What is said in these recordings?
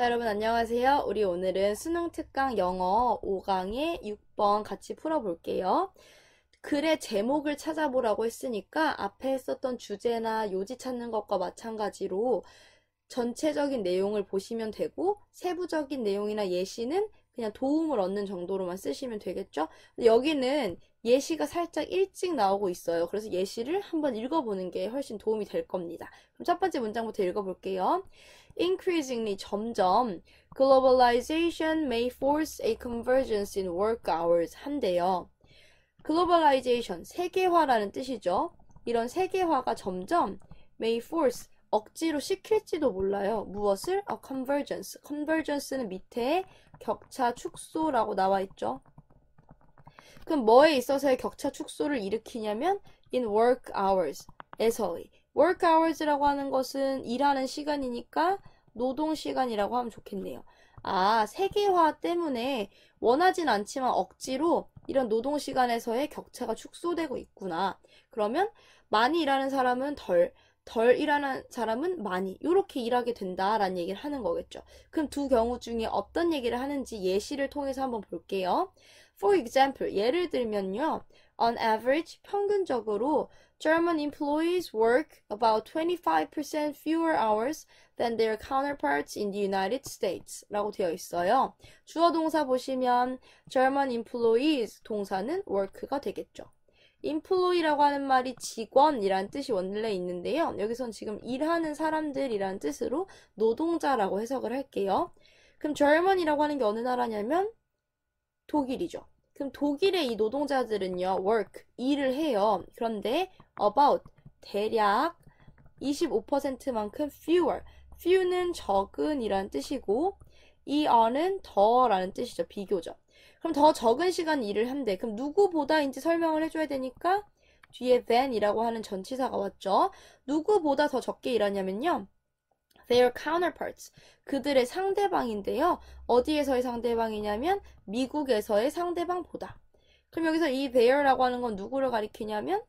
자, 여러분 안녕하세요. 우리 오늘은 수능 특강 영어 5강의 6번 같이 풀어볼게요. 글의 제목을 찾아보라고 했으니까 앞에 썼던 주제나 요지 찾는 것과 마찬가지로 전체적인 내용을 보시면 되고 세부적인 내용이나 예시는 그냥 도움을 얻는 정도로만 쓰시면 되겠죠? 여기는 예시가 살짝 일찍 나오고 있어요. 그래서 예시를 한번 읽어보는 게 훨씬 도움이 될 겁니다. 그럼 첫 번째 문장부터 읽어볼게요. Increasingly 점점 globalization may force a convergence in work hours 한대요. globalization 세계화라는 뜻이죠. 이런 세계화가 점점 may force 억지로 시킬지도 몰라요. 무엇을? a convergence. convergence는 밑에 격차 축소라고 나와 있죠. 그럼 뭐에 있어서의 격차 축소를 일으키냐면 in work hours 에서의 work hours라고 하는 것은 일하는 시간이니까 노동 시간이라고 하면 좋겠네요. 아, 세계화 때문에 원하진 않지만 억지로 이런 노동 시간에서의 격차가 축소되고 있구나. 그러면 많이 일하는 사람은 덜, 덜 일하는 사람은 많이 이렇게 일하게 된다라는 얘기를 하는 거겠죠. 그럼 두 경우 중에 어떤 얘기를 하는지 예시를 통해서 한번 볼게요. For example, 예를 들면요. On average, 평균적으로 German employees work about 25% fewer hours than their counterparts in the United States 라고 되어 있어요. 주어 동사 보시면 German employees 동사는 work가 되겠죠. employee라고 하는 말이 직원이란 뜻이 원래 있는데요. 여기선 지금 일하는 사람들이란 뜻으로 노동자라고 해석을 할게요. 그럼 German이라고 하는 게 어느 나라냐면 독일이죠. 그럼 독일의 이 노동자들은요, work, 일을 해요. 그런데 about, 대략 25%만큼 fewer, few는 적은 이란 뜻이고, 이 어는 더라는 뜻이죠. 비교적. 그럼 더 적은 시간 일을 한대. 그럼 누구보다인지 설명을 해줘야 되니까 뒤에 than이라고 하는 전치사가 왔죠. 누구보다 더 적게 일하냐면요. Their counterparts. 그들의 상대방인데요. 어디에서의 상대방이냐면 미국에서의 상대방보다. 그럼 여기서 이 their라고 하는 건 누구를 가리키냐면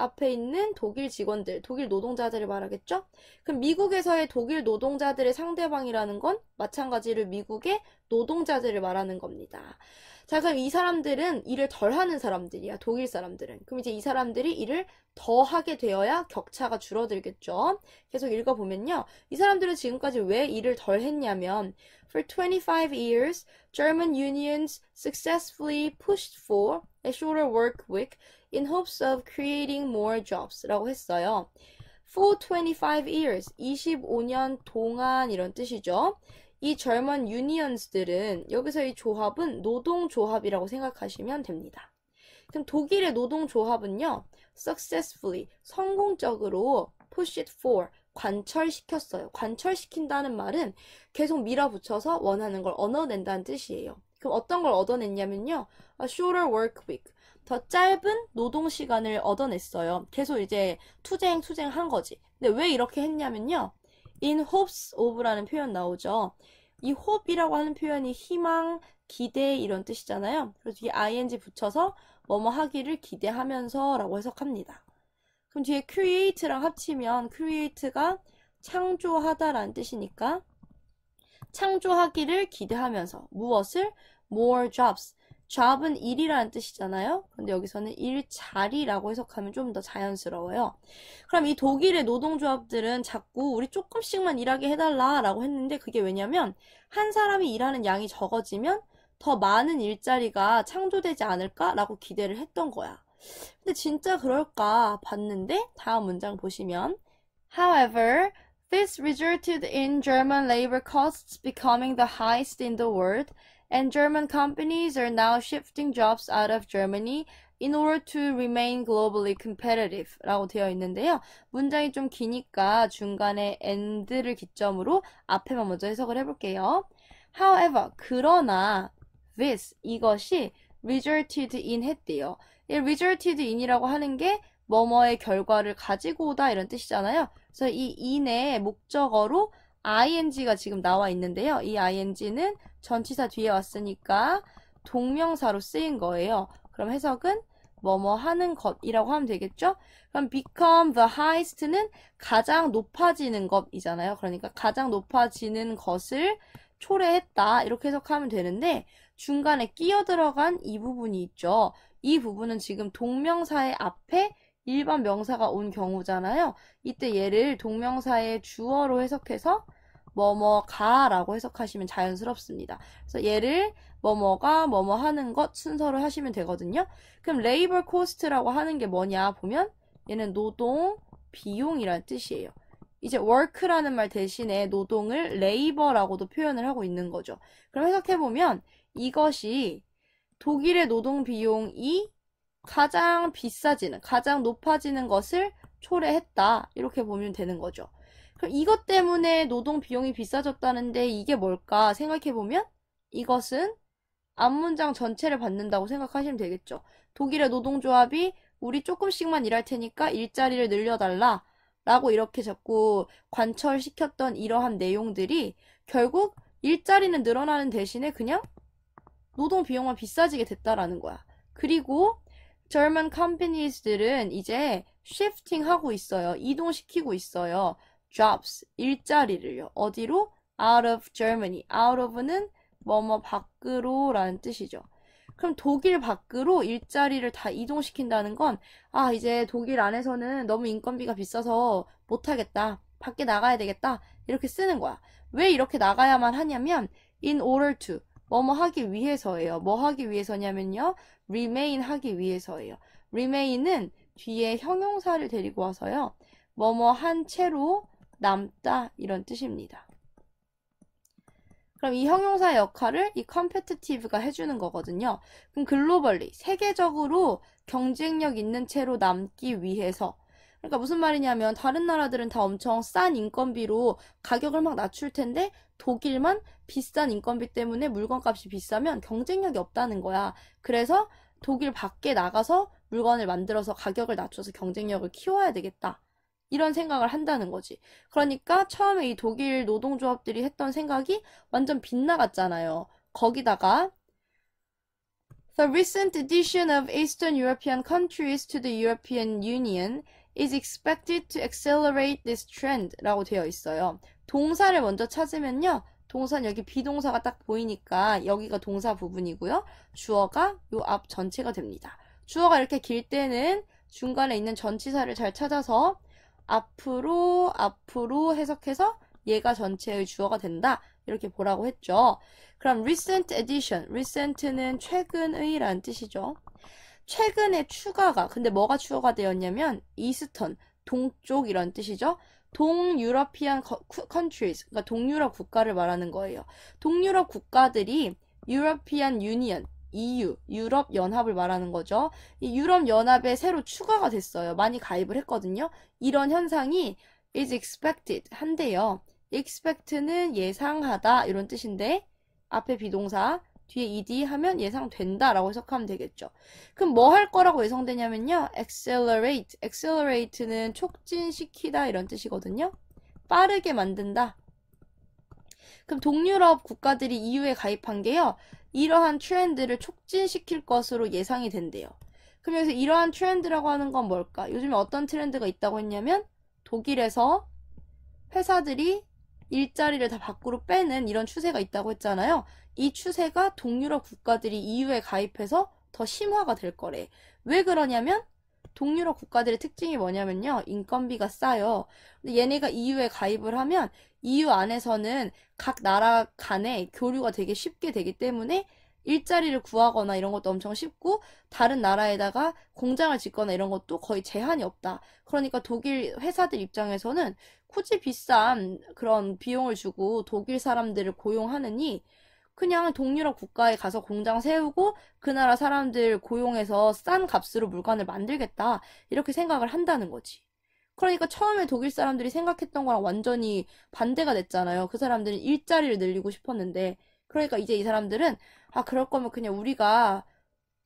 앞에 있는 독일 직원들, 독일 노동자들을 말하겠죠? 그럼 미국에서의 독일 노동자들의 상대방이라는 건 마찬가지로 미국의 노동자들을 말하는 겁니다. 자, 그럼 이 사람들은 일을 덜 하는 사람들이야, 독일 사람들은. 그럼 이제 이 사람들이 일을 더 하게 되어야 격차가 줄어들겠죠? 계속 읽어보면요. 이 사람들은 지금까지 왜 일을 덜 했냐면, For 25 years, German unions successfully pushed for a shorter work week in hopes of creating more jobs 라고 했어요. For 25 years, 25년 동안 이런 뜻이죠. 이 젊은 유니언스들은 여기서 이 조합은 노동조합이라고 생각하시면 됩니다. 그럼 독일의 노동조합은요, successfully, 성공적으로 push it for, 관철시켰어요. 관철시킨다는 말은 계속 밀어붙여서 원하는 걸 얻어낸다는 뜻이에요. 그럼 어떤 걸 얻어냈냐면요, a shorter work week, 더 짧은 노동 시간을 얻어냈어요. 계속 이제 투쟁 투쟁 한 거지. 근데 왜 이렇게 했냐면요. in hopes of라는 표현 나오죠. 이 hope이라고 하는 표현이 희망, 기대 이런 뜻이잖아요. 그래서 뒤에 ing 붙여서 뭐뭐 하기를 기대하면서 라고 해석합니다. 그럼 뒤에 create랑 합치면 create가 창조하다라는 뜻이니까 창조하기를 기대하면서 무엇을? more jobs. Job은 일이라는 뜻이잖아요. 근데 여기서는 일자리라고 해석하면 좀 더 자연스러워요. 그럼 이 독일의 노동조합들은 자꾸 우리 조금씩만 일하게 해달라 라고 했는데 그게 왜냐면 한 사람이 일하는 양이 적어지면 더 많은 일자리가 창조되지 않을까라고 기대를 했던 거야. 근데 진짜 그럴까 봤는데 다음 문장 보시면 However, this resulted in German labor costs becoming the highest in the world and German companies are now shifting jobs out of Germany in order to remain globally competitive 라고 되어 있는데요. 문장이 좀 기니까 중간에 and를 기점으로 앞에만 먼저 해석을 해볼게요. However, 그러나 this, 이것이 resulted in 했대요. 이 resulted in이라고 하는 게 뭐뭐의 결과를 가지고 오다 이런 뜻이잖아요. 그래서 이 in의 목적어로 ing가 지금 나와 있는데요. 이 ing는 전치사 뒤에 왔으니까 동명사로 쓰인 거예요. 그럼 해석은 뭐뭐 하는 것이라고 하면 되겠죠? 그럼 become the highest는 가장 높아지는 것이잖아요. 그러니까 가장 높아지는 것을 초래했다. 이렇게 해석하면 되는데 중간에 끼어 들어간 이 부분이 있죠. 이 부분은 지금 동명사의 앞에 일반 명사가 온 경우잖아요. 이때 얘를 동명사의 주어로 해석해서 뭐뭐가 라고 해석하시면 자연스럽습니다. 그래서 얘를 뭐뭐가 뭐뭐 하는 것 순서로 하시면 되거든요. 그럼 레이버 코스트라고 하는 게 뭐냐 보면 얘는 노동 비용이라는 뜻이에요. 이제 work라는 말 대신에 노동을 labor라고도 표현을 하고 있는 거죠. 그럼 해석해 보면 이것이 독일의 노동 비용이 가장 비싸지는, 가장 높아지는 것을 초래했다. 이렇게 보면 되는 거죠. 이것 때문에 노동 비용이 비싸졌다는데 이게 뭘까 생각해보면 이것은 앞문장 전체를 받는다고 생각하시면 되겠죠. 독일의 노동조합이 우리 조금씩만 일할 테니까 일자리를 늘려달라. 라고 이렇게 자꾸 관철시켰던 이러한 내용들이 결국 일자리는 늘어나는 대신에 그냥 노동 비용만 비싸지게 됐다라는 거야. 그리고 German companies들은 이제 shifting 하고 있어요. 이동시키고 있어요. Jobs, 일자리를요. 어디로? out of Germany. out of는 뭐뭐 밖으로 라는 뜻이죠. 그럼 독일 밖으로 일자리를 다 이동시킨다는 건, 아, 이제 독일 안에서는 너무 인건비가 비싸서 못하겠다. 밖에 나가야 되겠다. 이렇게 쓰는 거야. 왜 이렇게 나가야만 하냐면, in order to. 뭐뭐 하기 위해서예요. 뭐 하기 위해서냐면요. remain 하기 위해서예요. remain은 뒤에 형용사를 데리고 와서요. 뭐뭐 한 채로 남다 이런 뜻입니다. 그럼 이 형용사의 역할을 이 competitive가 해주는 거거든요. 그럼 글로벌리, 세계적으로 경쟁력 있는 채로 남기 위해서 그러니까 무슨 말이냐면 다른 나라들은 다 엄청 싼 인건비로 가격을 막 낮출 텐데 독일만 비싼 인건비 때문에 물건값이 비싸면 경쟁력이 없다는 거야. 그래서 독일 밖에 나가서 물건을 만들어서 가격을 낮춰서 경쟁력을 키워야 되겠다. 이런 생각을 한다는 거지. 그러니까 처음에 이 독일 노동조합들이 했던 생각이 완전 빗나갔잖아요. 거기다가 The recent addition of Eastern European countries to the European Union is expected to accelerate this trend 라고 되어 있어요. 동사를 먼저 찾으면요. 동사는 여기 비동사가 딱 보이니까 여기가 동사 부분이고요. 주어가 요 앞 전체가 됩니다. 주어가 이렇게 길 때는 중간에 있는 전치사를 잘 찾아서 앞으로 앞으로 해석해서 얘가 전체의 주어가 된다. 이렇게 보라고 했죠. 그럼 recent addition, recent는 최근의 라는 뜻이죠. 최근에 추가가, 근데 뭐가 추가가 되었냐면 eastern, 동쪽 이런 뜻이죠. 동유러피안 countries, 그러니까 동유럽 국가를 말하는 거예요. 동유럽 국가들이 European Union, EU, 유럽 연합을 말하는 거죠. 이 유럽 연합에 새로 추가가 됐어요. 많이 가입을 했거든요. 이런 현상이 is expected 한데요. expect는 예상하다 이런 뜻인데 앞에 비동사 뒤에 ed 하면 예상된다라고 해석하면 되겠죠. 그럼 뭐 할 거라고 예상되냐면요. accelerate, accelerate는 촉진시키다 이런 뜻이거든요. 빠르게 만든다. 그럼 동유럽 국가들이 EU에 가입한 게요. 이러한 트렌드를 촉진시킬 것으로 예상이 된대요. 여기서 이러한 트렌드라고 하는 건 뭘까? 요즘에 어떤 트렌드가 있다고 했냐면 독일에서 회사들이 일자리를 다 밖으로 빼는 이런 추세가 있다고 했잖아요. 이 추세가 동유럽 국가들이 EU에 가입해서 더 심화가 될 거래. 왜 그러냐면 동유럽 국가들의 특징이 뭐냐면요. 인건비가 싸요. 근데 얘네가 EU에 가입을 하면 EU 안에서는 각 나라 간에 교류가 되게 쉽게 되기 때문에 일자리를 구하거나 이런 것도 엄청 쉽고 다른 나라에다가 공장을 짓거나 이런 것도 거의 제한이 없다. 그러니까 독일 회사들 입장에서는 굳이 비싼 그런 비용을 주고 독일 사람들을 고용하느니 그냥 동유럽 국가에 가서 공장 세우고 그 나라 사람들 고용해서 싼 값으로 물건을 만들겠다. 이렇게 생각을 한다는 거지. 그러니까 처음에 독일 사람들이 생각했던 거랑 완전히 반대가 됐잖아요. 그 사람들은 일자리를 늘리고 싶었는데. 그러니까 이제 이 사람들은 아, 그럴 거면 그냥 우리가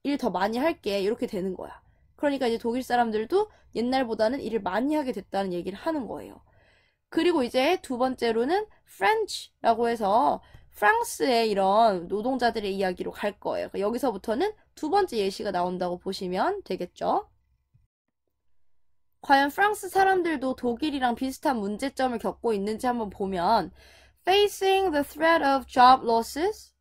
일 더 많이 할게. 이렇게 되는 거야. 그러니까 이제 독일 사람들도 옛날보다는 일을 많이 하게 됐다는 얘기를 하는 거예요. 그리고 이제 두 번째로는 French라고 해서 프랑스의 이런 노동자들의 이야기로 갈 거예요. 그러니까 여기서부터는 두 번째 예시가 나온다고 보시면 되겠죠. 과연 프랑스 사람들도 독일이랑 비슷한 문제점을 겪고 있는지 한번 보면 Facing the threat of job losses,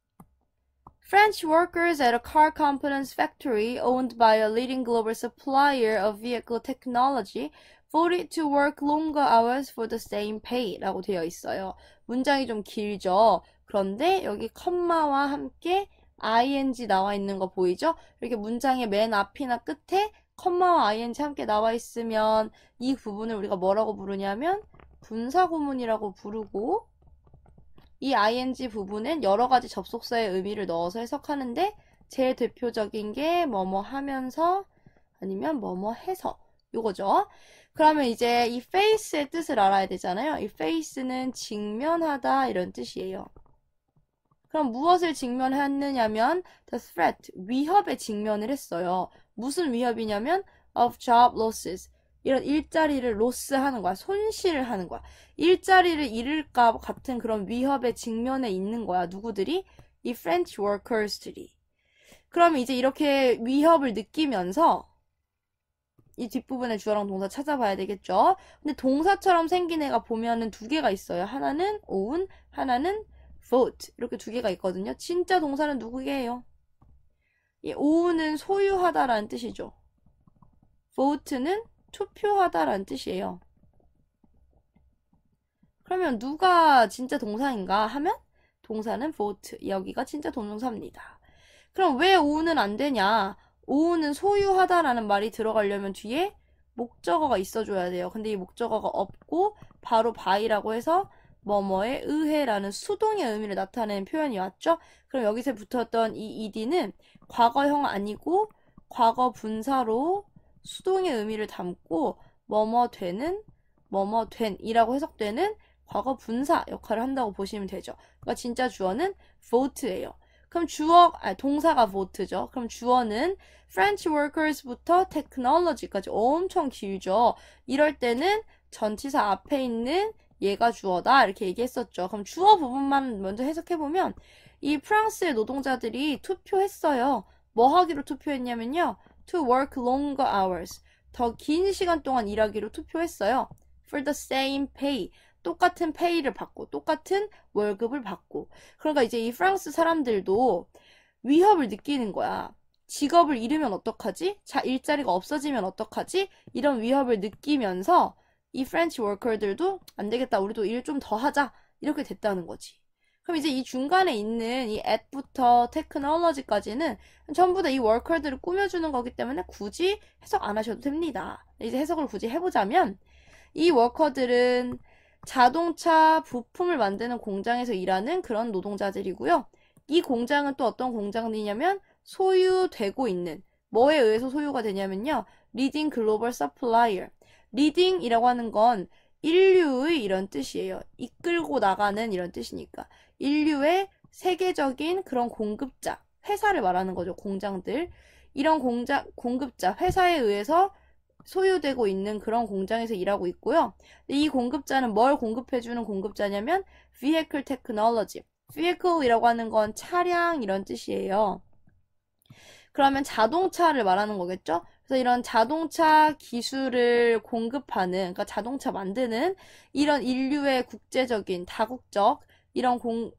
French workers at a car components factory owned by a leading global supplier of vehicle technology voted to work longer hours for the same pay 라고 되어 있어요. 문장이 좀 길죠? 그런데 여기 컴마와 함께 ing 나와 있는 거 보이죠? 이렇게 문장의 맨 앞이나 끝에 컴마와 ing 함께 나와 있으면 이 부분을 우리가 뭐라고 부르냐면 분사구문이라고 부르고 이 ing 부분은 여러 가지 접속사의 의미를 넣어서 해석하는데 제일 대표적인 게 뭐뭐 하면서 아니면 뭐뭐 해서 요거죠. 그러면 이제 이 face의 뜻을 알아야 되잖아요. 이 face는 직면하다 이런 뜻이에요. 그럼 무엇을 직면했느냐면 the threat, 위협에 직면을 했어요. 무슨 위협이냐면 of job losses. 이런 일자리를 로스하는 거야. 손실을 하는 거야. 일자리를 잃을까 같은 그런 위협에 직면해 있는 거야. 누구들이? 이 French workers들이. 그럼 이제 이렇게 위협을 느끼면서 이 뒷부분에 주어랑 동사 찾아봐야 되겠죠? 근데 동사처럼 생긴 애가 보면은 두 개가 있어요. 하나는 own, 하나는 vote. 이렇게 두 개가 있거든요. 진짜 동사는 누구게요? 이 own은 소유하다라는 뜻이죠. vote는 투표하다라는 뜻이에요. 그러면 누가 진짜 동사인가 하면 동사는 vote. 여기가 진짜 동사입니다. 그럼 왜 own은 안 되냐? own은 소유하다라는 말이 들어가려면 뒤에 목적어가 있어줘야 돼요. 근데 이 목적어가 없고 바로 by라고 해서 뭐뭐에 의해라는 수동의 의미를 나타내는 표현이 왔죠? 그럼 여기서 붙었던 이 ed는 과거형 아니고 과거 분사로 수동의 의미를 담고 뭐뭐 되는 뭐뭐 된이라고 해석되는 과거 분사 역할을 한다고 보시면 되죠. 그러니까 진짜 주어는 vote예요. 그럼 주어, 아, 동사가 vote죠. 그럼 주어는 French workers부터 technology까지 엄청 길죠. 이럴 때는 전치사 앞에 있는 얘가 주어다 이렇게 얘기했었죠. 그럼 주어 부분만 먼저 해석해보면 이 프랑스의 노동자들이 투표했어요. 뭐 하기로 투표했냐면요. to work longer hours. 더 긴 시간 동안 일하기로 투표했어요. for the same pay. 똑같은 페이를 받고 똑같은 월급을 받고 그러니까 이제 이 프랑스 사람들도 위협을 느끼는 거야. 직업을 잃으면 어떡하지? 자, 일자리가 없어지면 어떡하지? 이런 위협을 느끼면서 이 프렌치 워커들도 안 되겠다. 우리도 일 좀 더 하자. 이렇게 됐다는 거지. 그럼 이제 이 중간에 있는 이 at부터 테크놀로지까지는 전부 다 이 워커들을 꾸며주는 거기 때문에 굳이 해석 안 하셔도 됩니다. 이제 해석을 굳이 해보자면 이 워커들은 자동차 부품을 만드는 공장에서 일하는 그런 노동자들이고요. 이 공장은 또 어떤 공장이냐면 소유되고 있는 뭐에 의해서 소유가 되냐면요. 리딩 글로벌 서플라이어. 리딩이라고 하는 건 인류의 이런 뜻이에요. 이끌고 나가는 이런 뜻이니까. 인류의 세계적인 그런 공급자, 회사를 말하는 거죠. 공장들. 이런 공장, 공급자, 회사에 의해서 소유되고 있는 그런 공장에서 일하고 있고요. 이 공급자는 뭘 공급해주는 공급자냐면 vehicle technology. vehicle이라고 하는 건 차량 이런 뜻이에요. 그러면 자동차를 말하는 거겠죠? 그래서 이런 자동차 기술을 공급하는, 그러니까 자동차 만드는 이런 인류의 국제적인, 다국적, 이런 공,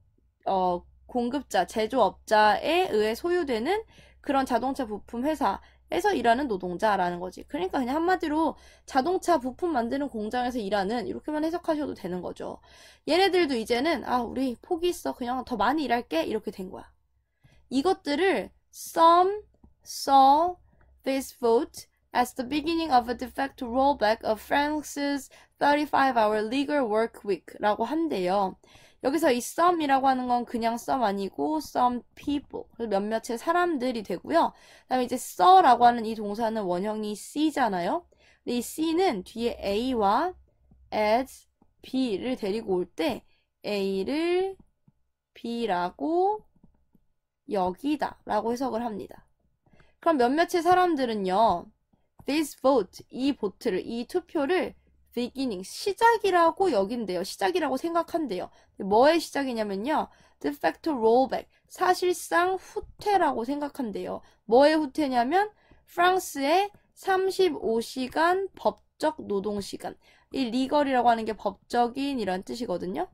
어, 공급자, 제조업자에 의해 소유되는 그런 자동차 부품 회사, 에서 일하는 노동자라는 거지. 그러니까 그냥 한마디로 자동차 부품 만드는 공장에서 일하는 이렇게만 해석하셔도 되는 거죠. 얘네들도 이제는 아 우리 포기했어 그냥 더 많이 일할게 이렇게 된 거야. 이것들을 some saw this vote as the beginning of a de facto rollback of France's 35-hour legal work week라고 한대요. 여기서 이 some이라고 하는 건 그냥 some 아니고 some people 몇몇의 사람들이 되고요. 그 다음에 이제 saw라고 하는 이 동사는 원형이 C잖아요. 근데 이 C는 뒤에 A와 as B를 데리고 올 때 A를 B라고 여기다 라고 해석을 합니다. 그럼 몇몇의 사람들은요. this vote, 이 보트를, 이 투표를 beginning, 시작이라고 여긴대요. 시작이라고 생각한대요. 뭐의 시작이냐면요. de facto rollback, 사실상 후퇴라고 생각한대요. 뭐의 후퇴냐면 프랑스의 35시간 법적 노동시간. 이 리걸이라고 하는 게 법적인 이란 뜻이거든요.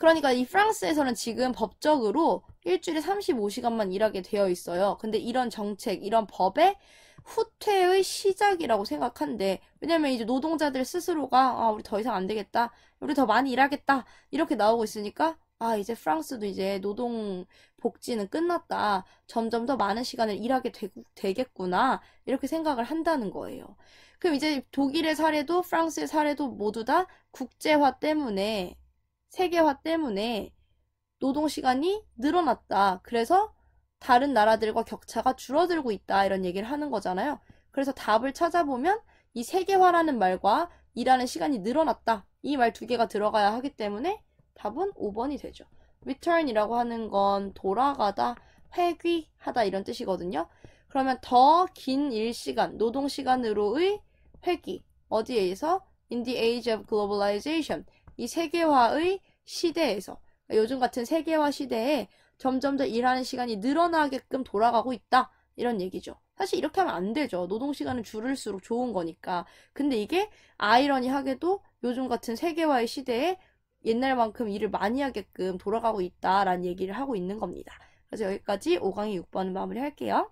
그러니까 이 프랑스에서는 지금 법적으로 일주일에 35시간만 일하게 되어 있어요. 근데 이런 정책, 이런 법의 후퇴의 시작이라고 생각한대. 왜냐면 이제 노동자들 스스로가 아, 우리 더 이상 안 되겠다. 우리 더 많이 일하겠다. 이렇게 나오고 있으니까 아, 이제 프랑스도 이제 노동 복지는 끝났다. 점점 더 많은 시간을 일하게 되, 겠구나 이렇게 생각을 한다는 거예요. 그럼 이제 독일의 사례도 프랑스의 사례도 모두 다 국제화 때문에 세계화 때문에 노동 시간이 늘어났다. 그래서 다른 나라들과 격차가 줄어들고 있다. 이런 얘기를 하는 거잖아요. 그래서 답을 찾아보면 이 세계화라는 말과 일하는 시간이 늘어났다. 이 말 두 개가 들어가야 하기 때문에 답은 5번이 되죠. return이라고 하는 건 돌아가다, 회귀하다 이런 뜻이거든요. 그러면 더 긴 일시간, 노동시간으로의 회귀. 어디에서? In the age of globalization. 이 세계화의 시대에서. 요즘 같은 세계화 시대에 점점 더 일하는 시간이 늘어나게끔 돌아가고 있다. 이런 얘기죠. 사실 이렇게 하면 안 되죠. 노동 시간을 줄일수록 좋은 거니까. 근데 이게 아이러니하게도 요즘 같은 세계화의 시대에 옛날만큼 일을 많이 하게끔 돌아가고 있다라는 얘기를 하고 있는 겁니다. 그래서 여기까지 5강의 6번을 마무리할게요.